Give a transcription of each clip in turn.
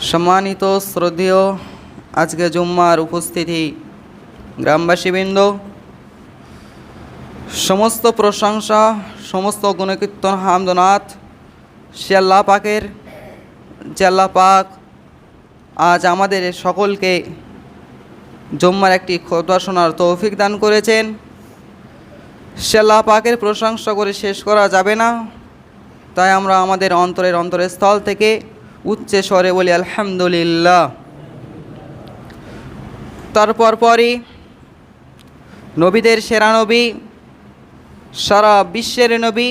সম্মানিত শ্রদ্ধেয় আজকে জুম্মার উপস্থিতি গ্রামবাসীবৃন্দ, সমস্ত প্রশংসা, সমস্ত গুণকীর্তন হামদনাথ আল্লাহ পাকের, যে পাক আজ আমাদের সকলকে জুম্মার একটি খোদা শোনার তৌফিক দান করেছেন। সে পাকের প্রশংসা করে শেষ করা যাবে না। তাই আমরা আমাদের অন্তরের অন্তরের স্থল থেকে উচ্চে স্বরে বলি, আলহামদুলিল্লাহ। তারপর পরই নবীদের সেরা নবী, সারা বিশ্বের নবী,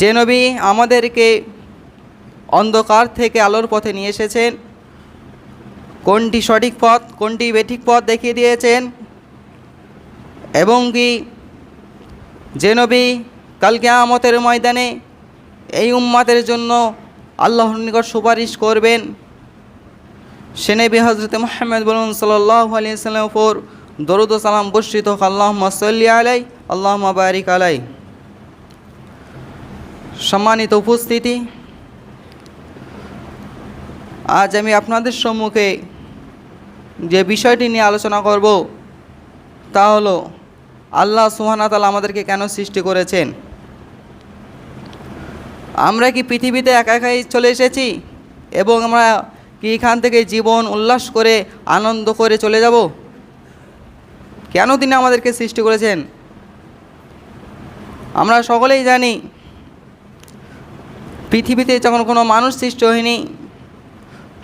যে নবী আমাদেরকে অন্ধকার থেকে আলোর পথে নিয়ে এসেছেন, কোনটি সঠিক পথ, কোনটি বেঠিক পথ দেখিয়ে দিয়েছেন, এবং কি যে নবী কালকে আমতের ময়দানে এই জন্য আল্লাহর নিকট সুপারিশ করবেন। সে নবী হজরত মোহাম্মদ বলুন সাল্লাহ আলিয়াল্লাম উপর দরুদ সালাম বর্ষিত আল্লাহ সাল্লি আলাই আল্লাহ বারিক আলাই সম্মানিত উপস্থিতি, আজ আমি আপনাদের সম্মুখে যে বিষয়টি নিয়ে আলোচনা করব, তা হলো, আল্লাহ সুহানাতাল আমাদেরকে কেন সৃষ্টি করেছেন? আমরা কি পৃথিবীতে একা একাই চলে এসেছি? এবং আমরা কি এখান থেকে জীবন উল্লাস করে আনন্দ করে চলে যাব? কেন তিনি আমাদেরকে সৃষ্টি করেছেন? আমরা সকলেই জানি, পৃথিবীতে যখন কোনো মানুষ সৃষ্টি হয়নি,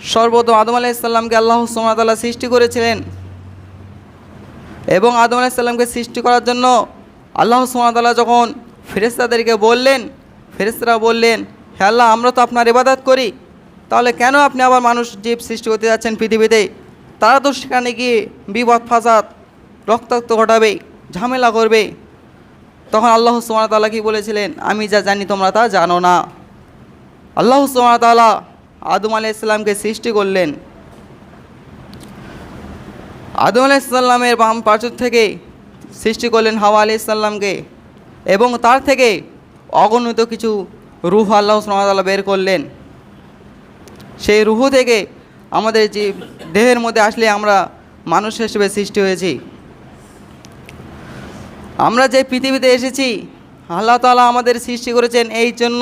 সর্বপ্রথম আদম আলাইসাল্লামকে আল্লাহ সুমাতাল্লাহ সৃষ্টি করেছিলেন। এবং আদম আলাইসাল্লামকে সৃষ্টি করার জন্য আল্লাহ সুমাতাল্লাহ যখন ফেরেস্তাদেরকে বললেন ফেরেস্তারা বললেন, হে আল্লাহ, আমরা তো আপনার ইবাদত করি। তাহলে কেন আপনি আবার মানুষ জীব সৃষ্টি করতে যাচ্ছেন পৃথিবীতে? তারা তো সেখানে গিয়ে বিপদ, ফাসাদ, রক্তাক্ত ঘটাবে, ঝামেলা করবে। তখন আল্লাহ সুমাতাল্লাহ কি বলেছিলেন, আমি যা জানি তোমরা তা জানো না। আল্লাহ সুমাতাল্লাহ আদম আলাইসাল্লামকে সৃষ্টি করলেন। আদম আলাইসাল্লামের বাম পার্শ্ব থেকে সৃষ্টি করলেন হাওয়া আলাইসাল্লামকে এবং তার থেকে অগণিত কিছু রুহ আল্লাহ সুমাতাল্লাহ বের করলেন। সেই রুহু থেকে আমাদের যে দেহের মধ্যে আসলে আমরা মানুষ হিসেবে সৃষ্টি হয়েছি। আমরা যে পৃথিবীতে এসেছি, আল্লাহ তালা আমাদের সৃষ্টি করেছেন এই জন্য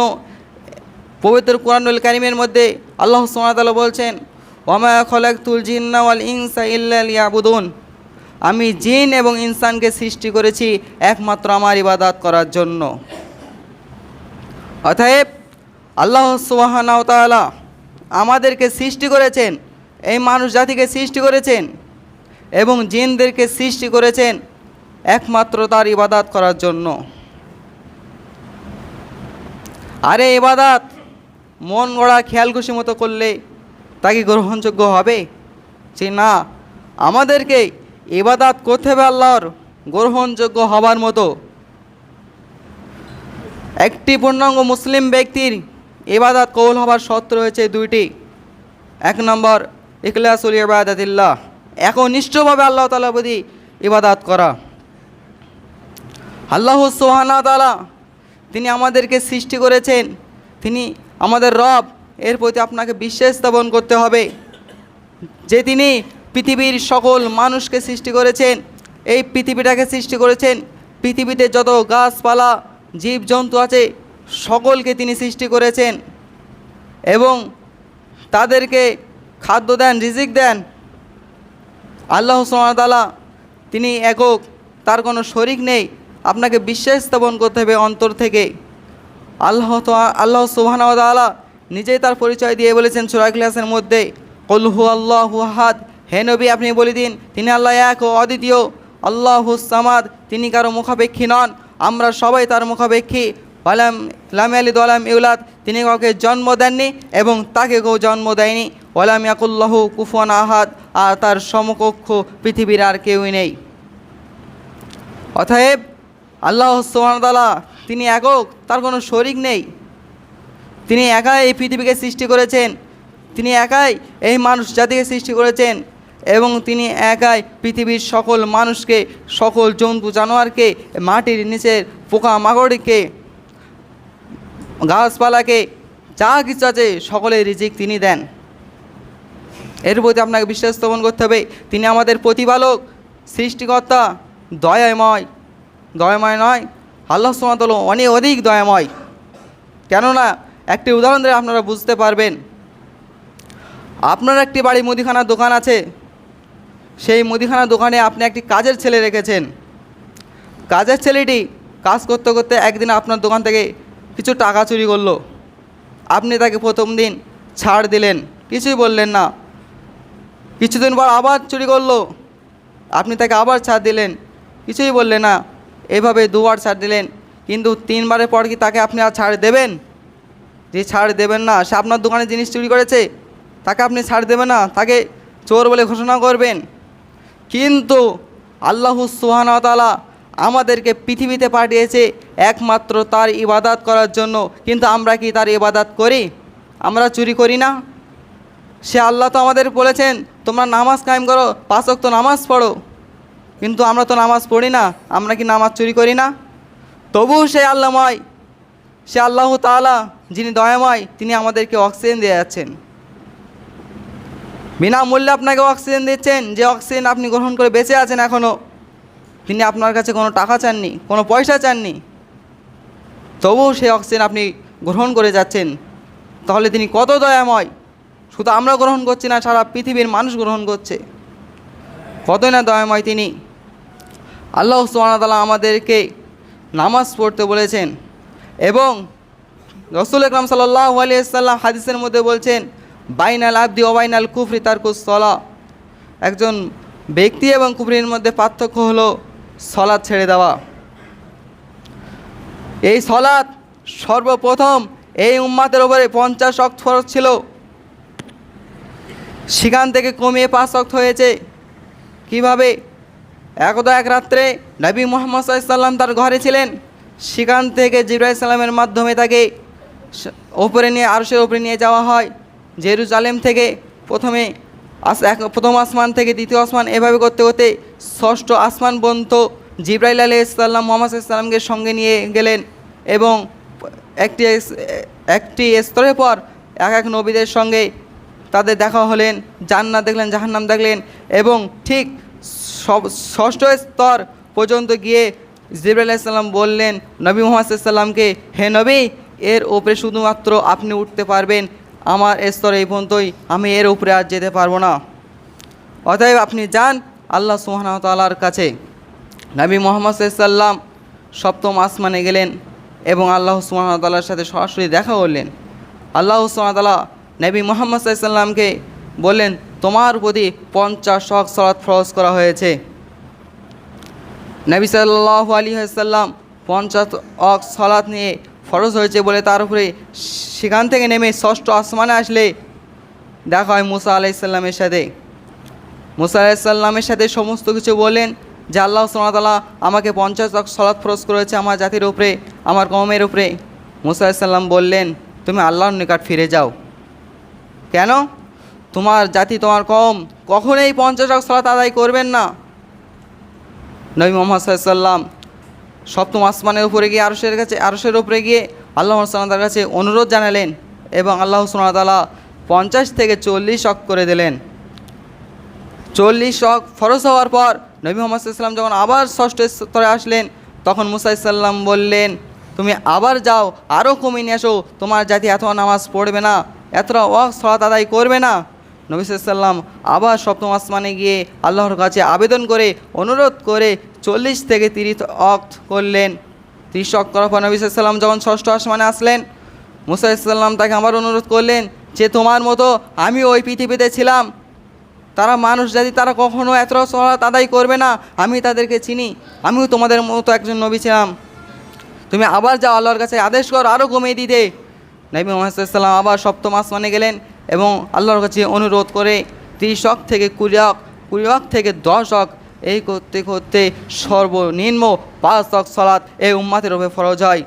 পবিত্র কোরআনুল কারিমের মধ্যে আল্লাহ সুমাতাল্লাহ বলছেন ওমা খলাকুল জিন্নাওয়াল ইনসা ইয়াবুদুন আমি জিন এবং ইনসানকে সৃষ্টি করেছি একমাত্র আমার ইবাদাত করার জন্য। অতএব আল্লাহ সুবাহানাও তাআলা আমাদেরকে সৃষ্টি করেছেন, এই মানুষ জাতিকে সৃষ্টি করেছেন এবং জিনদেরকে সৃষ্টি করেছেন একমাত্র তার ইবাদাত করার জন্য। আরে ইবাদাত, মন গড়া খেয়াল খুশি মতো করলে তা কি গ্রহণযোগ্য হবে? যে না। আমাদেরকে ইবাদাত করতে হবে আল্লাহর গ্রহণযোগ্য হবার মতো। একটি পূর্ণাঙ্গ মুসলিম ব্যক্তির ইবাদাত কৌল হবার শর্ত রয়েছে দুইটি। এক নম্বর, ইখলাসুল ইবাদাতিল্লাহ, একনিষ্ঠভাবে আল্লাহ তালা প্রতি ইবাদাত করা। আল্লাহ সোহানা তালা তিনি আমাদেরকে সৃষ্টি করেছেন, তিনি আমাদের রব, এর প্রতি আপনাকে বিশ্বাস স্থাপন করতে হবে। যে তিনি পৃথিবীর সকল মানুষকে সৃষ্টি করেছেন, এই পৃথিবীটাকে সৃষ্টি করেছেন, পৃথিবীতে যত গাছপালা জীবজন্তু আছে, সকলকে তিনি সৃষ্টি করেছেন এবং তাদেরকে খাদ্য দেন, রিজিক দেন। আল্লাহ তালা তিনি একক, তার কোনো শরিক নেই। আপনাকে বিশ্বাস স্থাপন করতে হবে অন্তর থেকে। আল্লাহ আল্লাহ সুবাহান তালা নিজেই তার পরিচয় দিয়ে বলেছেন সুরা ক্লাসের মধ্যে কলহু আল্লাহু হাদ হে নবী, আপনি বলে দিন, তিনি আল্লাহ এক ও অদ্বিতীয়। আল্লাহ সামাদ, তিনি কারও মুখাপেক্ষী নন। আমরা সবাই তার মুখাপেক্ষী। আলাম লাম আলী দলাম ইউলাদ, তিনি কাউকে জন্ম দেননি এবং তাকে কেউ জন্ম দেয়নি। ওলাম ইয়াকুল্লাহু কুফন আহাদ, আর তার সমকক্ষ পৃথিবীর আর কেউই নেই। অতএব আল্লাহ সোহানতালা তিনি একক, তার কোনো শরিক নেই। তিনি একাই এই পৃথিবীকে সৃষ্টি করেছেন। তিনি একাই এই মানুষ জাতিকে সৃষ্টি করেছেন। এবং তিনি একাই পৃথিবীর সকল মানুষকে, সকল জন্তু জানোয়ারকে, মাটির নিচের পোকা মাকড়কে, গাছপালাকে, যা কিছু আছে সকলের রিজিক তিনি দেন। এর প্রতি আপনাকে বিশ্বাস স্থাপন করতে হবে, তিনি আমাদের প্রতিপালক, সৃষ্টিকর্তা, দয়াময়। দয়াময় নয়, আল্লাহ সুমাতল অনেক অধিক দয়াময়। কেননা, একটি উদাহরণ দিয়ে আপনারা বুঝতে পারবেন, আপনার একটি বাড়ি মুদিখানার দোকান আছে সেই মুদিখানার দোকানে আপনি একটি কাজের ছেলে রেখেছেন। কাজের ছেলেটি কাজ করতে করতে একদিন আপনার দোকান থেকে কিছু টাকা চুরি করল। আপনি তাকে প্রথম দিন ছাড় দিলেন, কিছুই বললেন না। কিছুদিন পর আবার চুরি করল। আপনি তাকে আবার ছাড় দিলেন, কিছুই বললেন না। এভাবে দুবার ছাড় দিলেন, কিন্তু তিনবারের পর কি তাকে আপনি আর ছাড় দেবেন? যে ছাড় দেবেন না, সে আপনার দোকানে জিনিস চুরি করেছে, তাকে আপনি ছাড় দেবেন না, তাকে চোর বলে ঘোষণা করবেন। কিন্তু আল্লাহ সুহানতালা আমাদেরকে পৃথিবীতে পাঠিয়েছে একমাত্র তার ইবাদাত করার জন্য। কিন্তু আমরা কি তার ইবাদাত করি? আমরা চুরি করি না? সে আল্লাহ তো আমাদের বলেছেন, তোমরা নামাজ কায়েম করো, পাঁচ তো নামাজ পড়ো। কিন্তু আমরা তো নামাজ পড়ি না, আমরা কি নামাজ চুরি করি না? তবুও সে আল্লাহময়, সে আল্লাহ তাআলা যিনি দয়াময়, তিনি আমাদেরকে অক্সিজেন দিয়ে যাচ্ছেন। বিনামূল্যে আপনাকে অক্সিজেন দিচ্ছেন, যে অক্সিজেন আপনি গ্রহণ করে বেঁচে আছেন এখনও তিনি আপনার কাছে কোনো টাকা চাননি, কোনো পয়সা চাননি, তবুও সেই অক্সিজেন আপনি গ্রহণ করে যাচ্ছেন। তাহলে তিনি কত দয়াময়, শুধু আমরা গ্রহণ করছি না, সারা পৃথিবীর মানুষ গ্রহণ করছে। কতই না দয়াময় তিনি। আল্লাহ সুবাহতাল্লাহ আমাদেরকে নামাজ পড়তে বলেছেন এবং রসুল আকরাম সাল্লাহ আলিয়াল্লাম হাদিসের মধ্যে বলছেন বাইনাল আব্দি ওবাইনাল কুফরি তার কুসলা একজন ব্যক্তি এবং কুফরির মধ্যে পার্থক্য হলো সলাদ ছেড়ে দেওয়া। এই সলাদ সর্বপ্রথম এই উম্মাতের ওপরে পঞ্চাশ অক্ট ফরজ ছিল। সেখান থেকে কমিয়ে পাঁচ অক্ট হয়েছে। কীভাবে? একদা এক রাত্রে নবী মোহাম্মদ সাল্লাম তার ঘরে ছিলেন। সেখান থেকে জিব্রাহ সাল্লামের মাধ্যমে তাকে ওপরে নিয়ে, আরশের ওপরে নিয়ে যাওয়া হয়। জেরুজালেম থেকে প্রথমে প্রথম আসমান থেকে দ্বিতীয় আসমান এভাবে করতে করতে ষষ্ঠ আসমান পর্যন্ত জিব্রাইল আলি ইসলাম মোহাম্মদ ইসলামকে সঙ্গে নিয়ে গেলেন এবং একটি একটি স্তরের পর এক এক নবীদের সঙ্গে তাদের দেখা হলেন, জান্নাত দেখলেন, জাহান্নাম দেখলেন এবং ঠিক ষষ্ঠ স্তর পর্যন্ত গিয়ে জিবরাল সাল্লাম বললেন, নবী মোহাম্মদ সাল্লামকে, হে নবী, এর ওপরে শুধুমাত্র আপনি উঠতে পারবেন আমার স্তরে এই পর্যন্তই। আমি এর উপরে আর যেতে পারব না। অতএব আপনি যান আল্লাহ সুহানতালার কাছে। নবী মোহাম্মদ সাল্লাম সপ্তম আসমানে গেলেন এবং আল্লাহ সুহানতাল্লার সাথে সরাসরি দেখা করলেন। আল্লাহ সুহামতাল্লাহ নবী মোহাম্মদ সাল্লামকে বললেন, তোমার প্রতি পঞ্চাশ শখ সলাৎ ফরজ করা হয়েছে। নবী সাল্লাহ আলী সাল্লাম পঞ্চাশ অক সলাৎ নিয়ে ফরজ হয়েছে বলে তার উপরে সেখান থেকে নেমে ষষ্ঠ আসমানে আসলে দেখা হয় মুসা আলাইসাল্লামের সাথে। মুসা আলাইসাল্লামের সাথে সমস্ত কিছু বললেন যে আল্লাহ সাল্লাহ আমাকে পঞ্চাশ অক সলাৎ ফরজ করেছে আমার জাতির উপরে, আমার কমের উপরে। মুসা আলাইসাল্লাম বললেন, তুমি আল্লাহর নিকট ফিরে যাও। কেন? তোমার জাতি, তোমার কম কখনোই পঞ্চাশ অক সলাৎ আদায় করবেন না। নবী মোহাম্মদ সাল্লাম সপ্তম আসমানের উপরে গিয়ে আরশের কাছে, আরশের উপরে গিয়ে আল্লাহ সাল্লার কাছে অনুরোধ জানালেন এবং আল্লাহ তালা পঞ্চাশ থেকে চল্লিশ অক করে দিলেন। চল্লিশ অক ফরজ হওয়ার পর নবী মোহাম্মদ সাল্লাম যখন আবার ষষ্ঠ স্তরে আসলেন, তখন মুসা সাল্লাম বললেন, তুমি আবার যাও আরও কমিয়ে নিয়ে আসো, তোমার জাতি এত নামাজ পড়বে না, এতটা ওয়াক সলাত আদায় করবে না। নবী সাল্লাম আবার সপ্তম আসমানে গিয়ে আল্লাহর কাছে আবেদন করে, অনুরোধ করে চল্লিশ থেকে তিরিশ অক্ত করলেন। তিরিশ অক্ত করার পর নবী সাল্লাম যখন ষষ্ঠ আসমানে আসলেন, মুসা ইসলাম তাকে আবার অনুরোধ করলেন যে, তোমার মতো আমি ওই পৃথিবীতে ছিলাম। তারা মানুষ জাতি তারা কখনো এত সলাৎ আদায় করবে না, আমি তাদেরকে চিনি। আমিও তোমাদের মতো একজন নবী ছিলাম। তুমি আবার যাও, আল্লাহর কাছে আদেশ কর আরও কমিয়ে দিতে। নবী মোহাম্মদাল্লাম আবার সপ্তম আসমানে গেলেন এবং আল্লাহর কাছে অনুরোধ করে তিরিশ অক থেকে কুড়ি অক কুড়ি অক থেকে দশ অক এই করতে করতে সর্বনিম্ন পাঁচ অক সলাৎ এই উম্মাতের উপরে ফরজ হয়।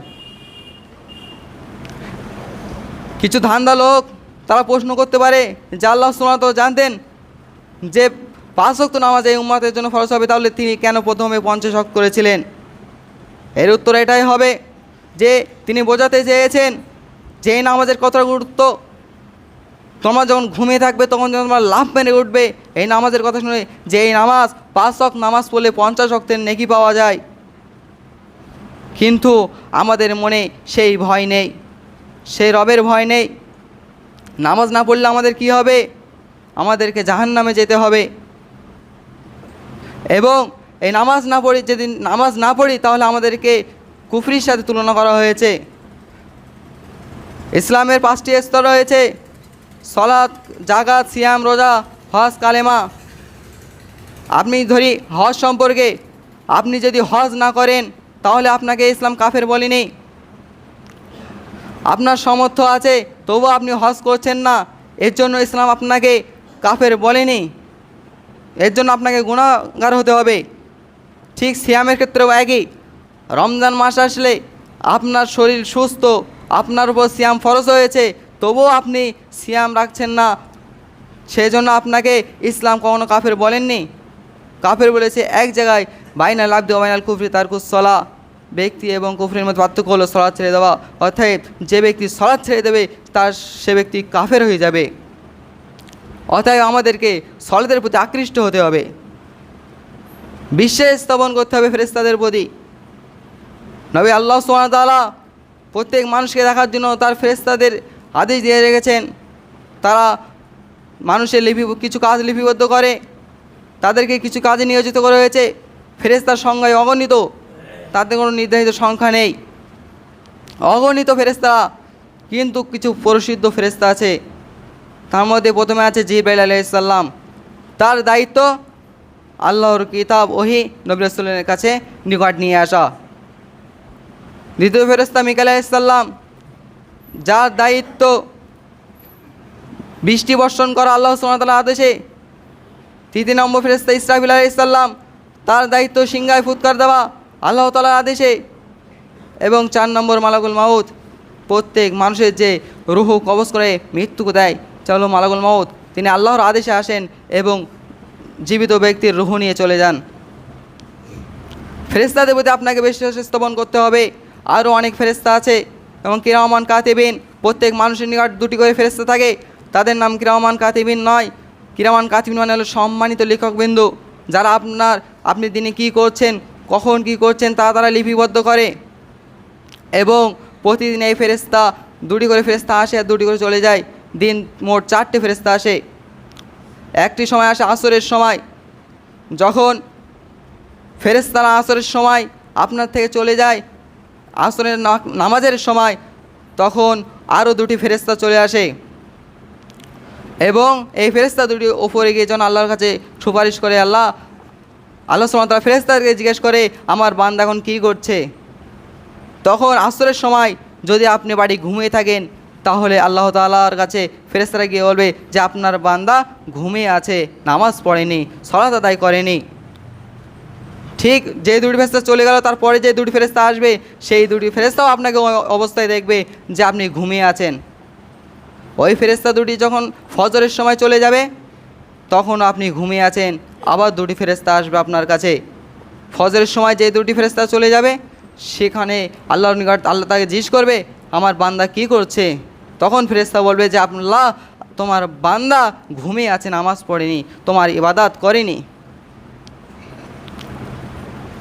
কিছু ধান্দা লোক তারা প্রশ্ন করতে পারে যে আল্লাহ সোনা তো জানতেন যে পাঁচ অক্ত নামাজ এই উম্মাতের জন্য ফরজ হবে, তাহলে তিনি কেন প্রথমে পঞ্চাশ অক্ত করেছিলেন? এর উত্তর এটাই হবে যে তিনি বোঝাতে চেয়েছেন যে নামাজের কতটা গুরুত্ব, তোমরা যখন ঘুমিয়ে থাকবে, তখন যখন তোমার লাভ মেরে উঠবে। এই নামাজের কথা শুনে যে এই নামাজ, পাঁচ অক নামাজ পড়লে পঞ্চাশ অক্তের নেকি পাওয়া যায়। কিন্তু আমাদের মনে সেই ভয় নেই, সেই রবের ভয় নেই। নামাজ না পড়লে আমাদের কি হবে? আমাদেরকে জাহান নামে যেতে হবে। এবং এই নামাজ না পড়ি যেদিন নামাজ না পড়ি, তাহলে আমাদেরকে কুফরির সাথে তুলনা করা হয়েছে। ইসলামের পাঁচটি স্তর রয়েছে। সলাৎ জাগাত সিয়াম, রোজা, হজ, কালেমা। আপনি ধরি হজ সম্পর্কে আপনি যদি হজ না করেন, তাহলে আপনাকে ইসলাম কাফের বলিনি। আপনার সামর্থ্য আছে তবু আপনি হজ করছেন না। এর জন্য ইসলাম আপনাকে কাফের বলেনি। এর জন্য আপনাকে গুণাগার হতে হবে। ঠিক সিয়ামের ক্ষেত্রেও একই। রমজান মাস আসলে আপনার শরীর সুস্থ আপনার উপর সিয়াম ফরজ হয়েছে, তবুও আপনি সিয়াম রাখছেন না। সেই জন্য আপনাকে ইসলাম কখনো কাফের বলেননি? কাফের বলেছে, এক জায়গায় বাইনা লাভ দেওয়া বাইনাল কুফরি তার কুসলা ব্যক্তি এবং কুফরির মধ্যে পার্থক্য হলো সলাদ ছেড়ে দেওয়া। অর্থাৎ যে ব্যক্তি সলাদ ছেড়ে দেবে, তার সে ব্যক্তি কাফের হয়ে যাবে। অতএব আমাদেরকে সলাদের প্রতি আকৃষ্ট হতে হবে। বিশ্বাস স্থাপন করতে হবে ফেরেস্তাদের প্রতি। নবী আল্লাহ সোহানতালা প্রত্যেক মানুষকে দেখার জন্য তার ফেরেস্তাদের আদেশ দিয়ে রেখেছেন। তারা মানুষের লিপি, কিছু কাজ লিপিবদ্ধ করে, তাদেরকে কিছু কাজে নিয়োজিত করা হয়েছে। ফেরেস্তার সংখ্যায় অগণিত, তাদের কোনো নির্ধারিত সংখ্যা নেই। অগণিত ফেরেস্তা কিন্তু কিছু প্রসিদ্ধ ফেরেস্তা আছে। তার মধ্যে প্রথমে আছে জিব্রাইল আলাইসাল্লাম তার দায়িত্ব আল্লাহর কিতাব, ওহি নবী রাসূলের কাছে নিকট নিয়ে আসা। দ্বিতীয় ফেরেস্তা মিকাল আলাইসাল্লাম যার দায়িত্ব বৃষ্টি বর্ষণ করা আল্লাহ সুমতাল্লাহ আদেশে, তৃতীয় নম্বর ফেরেস্তা ইসরাফিল আলাইসাল্লাম তার দায়িত্ব সিংহায় ফুৎকার দেওয়া আল্লাহ তালার আদেশে এবং চার নম্বর মালাকুল মাউত, প্রত্যেক মানুষের যে রুহ কবজ করে মৃত্যুকে দেয় চলো মালাকুল মাউত। তিনি আল্লাহর আদেশে আসেন এবং জীবিত ব্যক্তির রুহ নিয়ে চলে যান। ফেরেস্তাদের প্রতি আপনাকে বিশ্বাস স্থাপন করতে হবে। আরও অনেক ফেরেস্তা আছে এবং কিরামান কাতেবিন, প্রত্যেক মানুষের নিকট দুটি করে ফেরেস্তা থাকে। তাদের নাম কিরামান কাতিবিন নয়। কিরামান কাতিবিন মানে হলো সম্মানিত লেখকবিন্দু, যারা আপনার, আপনি দিনে কি করছেন, কখন কি করছেন তা তারা লিপিবদ্ধ করে। এবং প্রতিদিন এই ফেরেস্তা দুটি করে ফেরেস্তা আসে আর দুটি করে চলে যায়। দিন মোট চারটে ফেরেস্তা আসে। একটি সময় আসে আসরের সময়। যখন ফেরেস্তারা আসরের সময় আপনার থেকে চলে যায় আসরের নামাজের সময় তখন আরও দুটি ফেরেস্তা চলে আসে। এবং এই ফেরেস্তা দুটি ওপরে গিয়ে যখন আল্লাহর কাছে সুপারিশ করে, আল্লাহ আল্লাহ সুমতাল ফেরেস্তাকে জিজ্ঞেস করে, আমার বান্দা এখন কী করছে? তখন আসরের সময় যদি আপনি বাড়ি ঘুমিয়ে থাকেন, তাহলে আল্লাহ তাআলার কাছে ফেরেস্তারা গিয়ে বলবে যে, আপনার বান্দা ঘুমিয়ে আছে, নামাজ পড়েনি, সলাত আদায় করেনি। ঠিক যে দুটি ফেরেস্তা চলে গেল, তারপরে যে দুটি ফেরেস্তা আসবে, সেই দুটি ফেরেস্তাও আপনাকে অবস্থায় দেখবে যে আপনি ঘুমিয়ে আছেন। ওই ফেরেস্তা দুটি যখন ফজরের সময় চলে যাবে, তখন আপনি ঘুমিয়ে আছেন, আবার দুটি ফেরেস্তা আসবে আপনার কাছে। ফজরের সময় যে দুটি ফেরেস্তা চলে যাবে, সেখানে আল্লাহর নিকট আল্লাহ তাকে জিজ্ঞেস করবে, আমার বান্দা কি করছে? তখন ফেরেস্তা বলবে যে, আল্লাহ, তোমার বান্দা ঘুমিয়ে আছে, নামাজ পড়েনি, তোমার ইবাদাত করেনি।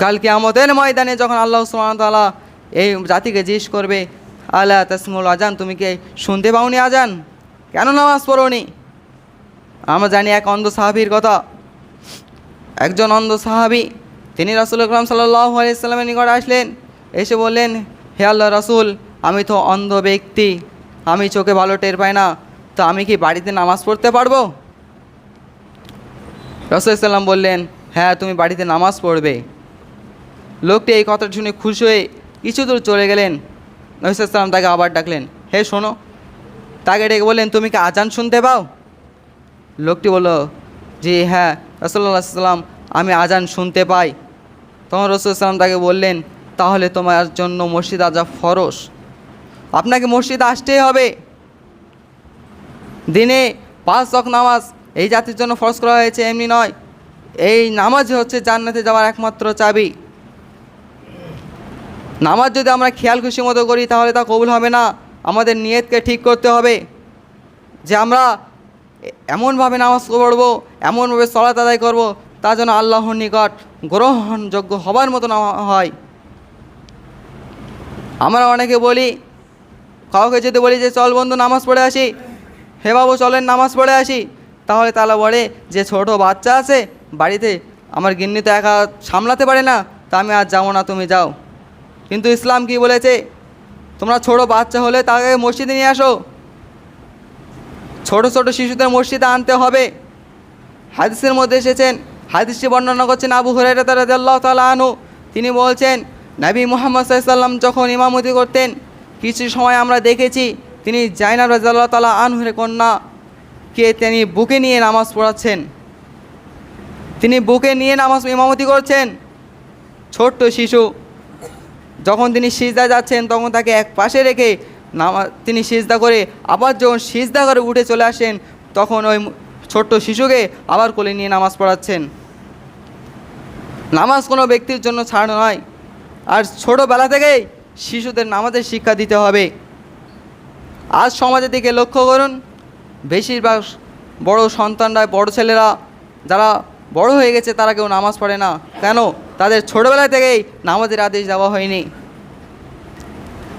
কালকে আমাদের ময়দানে যখন আল্লাহ তাআলা এই জাতিকে জিজ্ঞেস করবে আল্লাহ তাসমুল আজান তুমি কি শুনতে পাওনি আজান কেন নামাজ পড়োনি? আমরা জানি এক অন্ধ সাহাবির কথা। একজন অন্ধ সাহাবি, তিনি রাসুল আকরাম সাল্লাহ আলাইসাল্লামের নিকট আসলেন, এসে বললেন, হে আল্লাহ রাসুল, আমি তো অন্ধ ব্যক্তি, আমি চোখে ভালো টের পাই না, তো আমি কি বাড়িতে নামাজ পড়তে পারব? রসুল ইসলাম বললেন হ্যাঁ তুমি বাড়িতে নামাজ পড়বে। লোকটি এই কথাটা শুনে খুশি হয়ে কিছু দূর চলে গেলেন। নহিসাল্লাম তাকে আবার ডাকলেন, হে শোনো। তাকে ডেকে বললেন, তুমি কি আজান শুনতে পাও? লোকটি বলল যে হ্যাঁ। রসল্লা সাল্লাম আমি আজান শুনতে পাই। তখন রসুলাম তাকে বললেন, তাহলে তোমার জন্য মসজিদ আজা ফরস আপনাকে মসজিদ আসতেই হবে। দিনে পাঁচ তক নামাজ এই জাতির জন্য ফরস করা হয়েছে, এমনি নয়। এই নামাজ হচ্ছে জান্নাতে যাওয়ার একমাত্র চাবি। নামাজ যদি আমরা খেয়াল খুশি মতো করি, তাহলে তা কবুল হবে না। আমাদের নিয়তকে ঠিক করতে হবে। যে আমরা এমনভাবে নামাজ পড়ব, এমনভাবে সলাত আদায় করব, তা যেন আল্লাহর নিকট গ্রহণযোগ্য হবার মতো না হয়। আমরা অনেকে বলি, কাউকে যদি বলি যে, চল বন্ধু, নামাজ পড়ে আসি। হে বাবু, চলেন, নামাজ পড়ে আসি। তাহলে তারা বলে, যে ছোট বাচ্চা আছে, বাড়িতে আমার গিন্নি তো একা সামলাতে পারে না, তা আমি আর যাব না, তুমি যাও। কিন্তু ইসলাম কি বলেছে? তোমরা ছোট বাচ্চা হলে তাকে মসজিদে নিয়ে আসো। ছোট ছোট শিশুদের মসজিদে আনতে হবে। হাদিসের মধ্যে এসেছেন, হাদিসটি বর্ণনা করছেন আবু হুরাইরা রাদিয়াল্লাহু তাআলা আনহু। তিনি বলছেন, নাবী মুহাম্মদ সাল্লাল্লাহু যখন ইমামতি করতেন, কিছু সময় আমরা দেখেছি তিনি জাইনাব রাদিয়াল্লাহু তালা আনহুর কন্যা কে তিনি বুকে নিয়ে নামাজ পড়াচ্ছেন। তিনি বুকে নিয়ে নামাজ ইমামতি করছেন। ছোট্ট শিশু যখন তিনি সিজদা যাচ্ছেন, তখন তাকে এক পাশে রেখে নামা তিনি সিজদা করে আবার যখন সিজদা করে উঠে চলে আসেন, তখন ওই ছোট্ট শিশুকে আবার কোলে নিয়ে নামাজ পড়াচ্ছেন। নামাজ কোনো ব্যক্তির জন্য ছাড় নয়। আর ছোটোবেলা থেকেই শিশুদের নামাজের শিক্ষা দিতে হবে। আজ সমাজের দিকে লক্ষ্য করুন, বেশিরভাগ বড় সন্তানরা বড় ছেলেরা, যারা বড় হয়ে গেছে তারা কেউ নামাজ পড়ে না। কেন? তাদের ছোটোবেলা থেকেই নামাজের আদেশ দেওয়া হয়নি।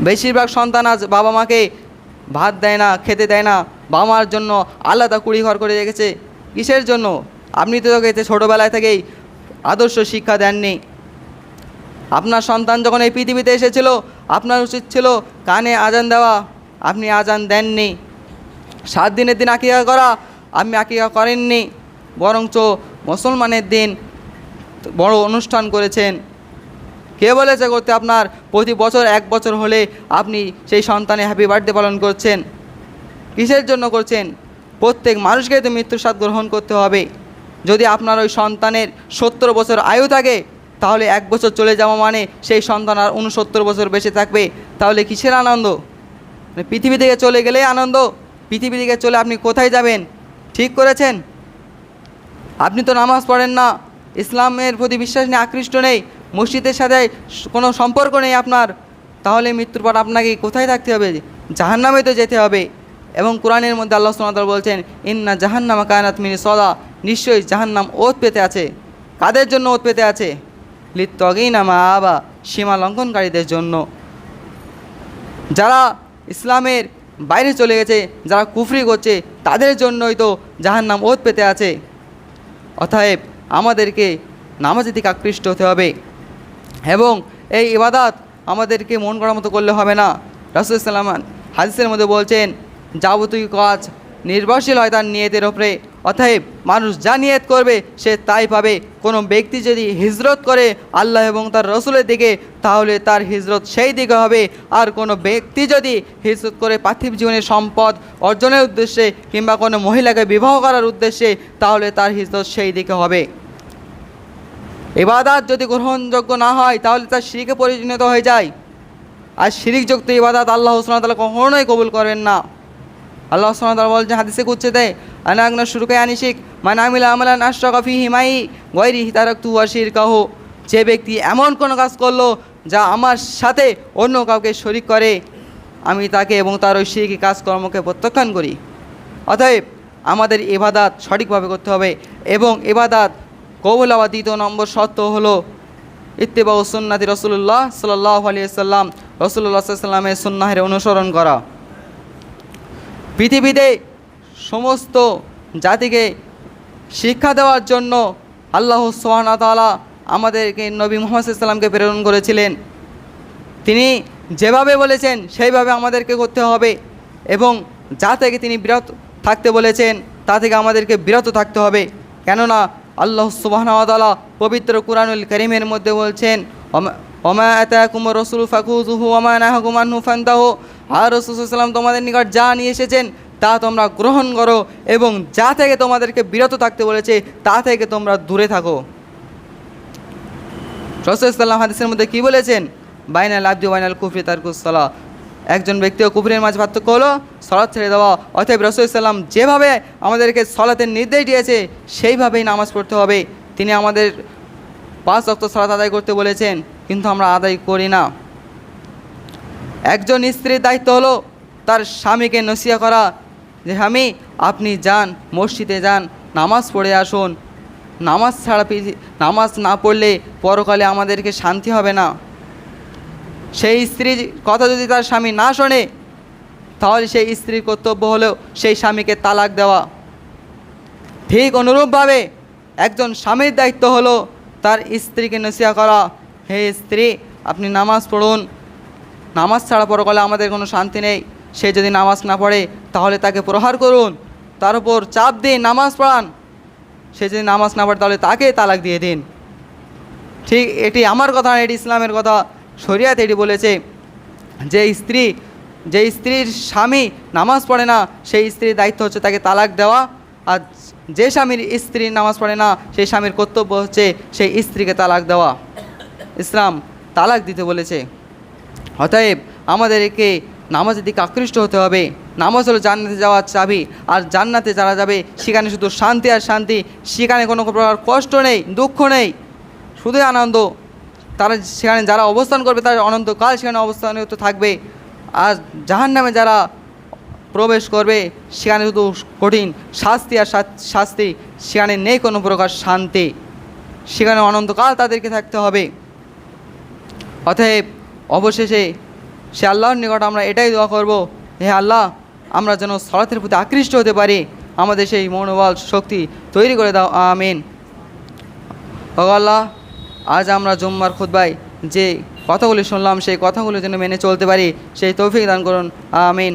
বেশিরভাগ সন্তান আজ বাবা মাকে ভাত দেয় না, খেতে দেয় না। বাবা মার জন্য আলাদা কুড়ি ঘর করে রেখেছে। কিসের জন্য? আপনি তো তোকে ছোটোবেলায় থেকেই আদর্শ শিক্ষা দেননি। আপনার সন্তান যখন এই পৃথিবীতে এসেছিল, আপনার উচিত ছিল কানে আজান দেওয়া। আপনি আজান দেননি। সাত দিনের দিন আকিকা করা, আপনি আকিকা করেননি। বরঞ্চ মুসলমানের দিন বড় অনুষ্ঠান করেছেন। কে বলেছে করতে আপনার প্রতি বছর এক বছর হলে আপনি সেই সন্তানে হ্যাপি বার্থডে পালন করছেন? কিসের জন্য করছেন? প্রত্যেক মানুষকে তো মৃত্যুর স্বাদ গ্রহণ করতে হবে। যদি আপনার ওই সন্তানের সত্তর বছর আয়ু থাকে, তাহলে এক বছর চলে যাওয়া মানে সেই সন্তান আর উনসত্তর বছর বেঁচে থাকবে। তাহলে কিসের আনন্দ? মানে পৃথিবী থেকে চলে গেলেই আনন্দ। পৃথিবী থেকে চলে আপনি কোথায় যাবেন? ঠিক করেছেন? আপনি তো নামাজ পড়েন না। ইসলামের প্রতি বিশ্বাস নিয়ে আকৃষ্ট নেই, মসজিদের সাথে কোনো সম্পর্ক নেই আপনার, তাহলে মৃত্যুর পর আপনাকে কোথায় থাকতে হবে? জাহান্নামে তো যেতে হবে। এবং কোরআনের মধ্যে আল্লাহ সুনাদল বলছেন, ইন্না জাহান্নামা কায়নাত মিনি সদা নিশ্চয়ই জাহান্নাম ওত পেতে আছে। কাদের জন্য ওত পেতে আছে? লিত্তগেই নামা আবা, সীমা লঙ্ঘনকারীদের জন্য। যারা ইসলামের বাইরে চলে গেছে, যারা কুফরি করছে, তাদের জন্যই তো জাহান্নাম ওত পেতে আছে। অতএব আমাদেরকে নামাজের দিকে আকৃষ্ট হতে হবে। এবং এই ইবাদাত আমাদেরকে মন করার মতো করলে হবে না। রাসুল ইসলাম হাদিসের মধ্যে বলছেন, যাবতীয় কাজ নির্ভরশীল হয় তার নিয়তের ওপরে অতএব মানুষ যা নিয়ত করবে, সে তাই পাবে। কোনো ব্যক্তি যদি হিজরত করে আল্লাহ এবং তার রসুলের দিকে, তাহলে তার হিজরত সেই দিকে হবে। আর কোনো ব্যক্তি যদি হিজরত করে পার্থিব জীবনের সম্পদ অর্জনের উদ্দেশ্যে কিংবা কোনো মহিলাকে বিবাহ করার উদ্দেশ্যে, তাহলে তার হিজরত সেই দিকে হবে। ইবাদাত যদি গ্রহণযোগ্য না হয়, তাহলে তার শিরিকে পরিণত হয়ে যায়। আর শিরিকযুক্ত ইবাদাত আল্লাহ তালা কখনোই কবুল করেন না। আল্লাহ তালা বলছেন, হাদিসে কুচ্ছে দেয় আনাগনা শুরুকে আনিশিক মানে আমিলা আমলান আশরাকফি হিমাই গৈরি তারক তু আশির কাহ যে ব্যক্তি এমন কোনো কাজ করল, যা আমার সাথে অন্য কাউকে শরিক করে, আমি তাকে এবং তার ওই শিরিকি কাজকর্মকে প্রত্যাখ্যান করি। অতএব আমাদের ইবাদাত সঠিকভাবে করতে হবে এবং এবাদাত কবুল আবার দ্বিতীয় নম্বর শর্ত হলো ইত্তেবা ও সুন্নাতি রসুল্লাহ সাল্লাহ আলিয়া সাল্লাম রসুল্লাহ সাল্লামের সুন্নাহের অনুসরণ করা। পৃথিবীতে সমস্ত জাতিকে শিক্ষা দেওয়ার জন্য আল্লাহ সোহানা তালা আমাদেরকে নবী মোহাম্মদ ইসলামকে প্রেরণ করেছিলেন। তিনি যেভাবে বলেছেন, সেইভাবে আমাদেরকে করতে হবে এবং যা থেকে তিনি বিরত থাকতে বলেছেন, তা থেকে আমাদেরকে বিরত থাকতে হবে। কেননা আল্লাহ সুবাহনতালা পবিত্র কুরআনুল করিমের মধ্যে বলছেন, ওমা আতাকুম রসুল ফাকুজুহু ওমা নাহকুমানহু ফান্তাহু। আর রসুলাম তোমাদের নিকট যা নিয়ে এসেছেন, তা তোমরা গ্রহণ করো এবং যা থেকে তোমাদেরকে বিরত থাকতে বলেছে, তা থেকে তোমরা দূরে থাকো। রসুলাম হাদিসের মধ্যে কি বলেছেন? বাইনাল আব্দি বাইনাল কুফরি তারকুসলা একজন ব্যক্তি ও কুফরির মাঝে পার্থক্য হলো, সলাৎ ছেড়ে দেওয়া। অতএব রসুলাম যেভাবে আমাদেরকে সলাতের নির্দেশ দিয়েছে, সেইভাবেই নামাজ পড়তে হবে। তিনি আমাদের পাঁচ অক্ত সলাৎ আদায় করতে বলেছেন, কিন্তু আমরা আদায় করি না। একজন স্ত্রীর দায়িত্ব হলো তার স্বামীকে নসিয়া করা যে স্বামী আপনি যান, মসজিদে যান, নামাজ পড়ে আসুন। নামাজ ছাড়া নামাজ না পড়লে পরকালে আমাদেরকে শান্তি হবে না। সেই স্ত্রীর কথা যদি তার স্বামী না শোনে, তাহলে সেই স্ত্রীর কর্তব্য হলো সেই স্বামীকে তালাক দেওয়া। ঠিক অনুরূপভাবে একজন স্বামীর দায়িত্ব হলো তার স্ত্রীকে নসিয়া করা, হে স্ত্রী, আপনি নামাজ পড়ুন নামাজ ছাড়া পরকালে আমাদের কোনো শান্তি নেই। সে যদি নামাজ না পড়ে, তাহলে তাকে প্রহার করুন। তার উপর চাপ দিন, নামাজ পড়ান। সে যদি নামাজ না পড়ে, তাহলে তাকে তালাক দিয়ে দিন। ঠিক এটি আমার কথা এটি ইসলামের কথা। শরিয়াত এটি বলেছে যে স্ত্রী, যে স্ত্রীর স্বামী নামাজ পড়ে না, সেই স্ত্রীর দায়িত্ব হচ্ছে তাকে তালাক দেওয়া। আর যে স্বামীর স্ত্রী নামাজ পড়ে না, সেই স্বামীর কর্তব্য হচ্ছে সেই স্ত্রীকে তালাক দেওয়া। ইসলাম তালাক দিতে বলেছে। অতএব আমাদেরকে নামাজের দিকে আকৃষ্ট হতে হবে। নামাজ হলো জান্নাতে যাওয়ার চাবি। আর জান্নাতে যারা যাবে, সেখানে শুধু শান্তি আর শান্তি, সেখানে কোনো প্রকার কষ্ট নেই, দুঃখ নেই। শুধুই আনন্দ। তারা সেখানে যারা অবস্থান করবে তারা অনন্তকাল সেখানে অবস্থানিত থাকবে। আর জাহান নামে যারা প্রবেশ করবে, সেখানে শুধু কঠিন শাস্তি আর শাস্তি, সেখানে নেই কোনো প্রকার শান্তি। সেখানে অনন্তকাল তাদেরকে থাকতে হবে। অতএব অবশেষে সে আল্লাহর নিকট আমরা এটাই দোয়া করব, হে আল্লাহ, আমরা যেন সলাতের প্রতি আকৃষ্ট হতে পারি। আমাদের সেই মনোবল শক্তি তৈরি করে দাও, আমিন। আল্লাহ, আজ আমরা জুম্মার খুদ্বাই যে কথাগুলি শুনলাম, সেই কথাগুলো যেন মেনে চলতে পারি, সেই তৌফিক দান করুন, আমিন।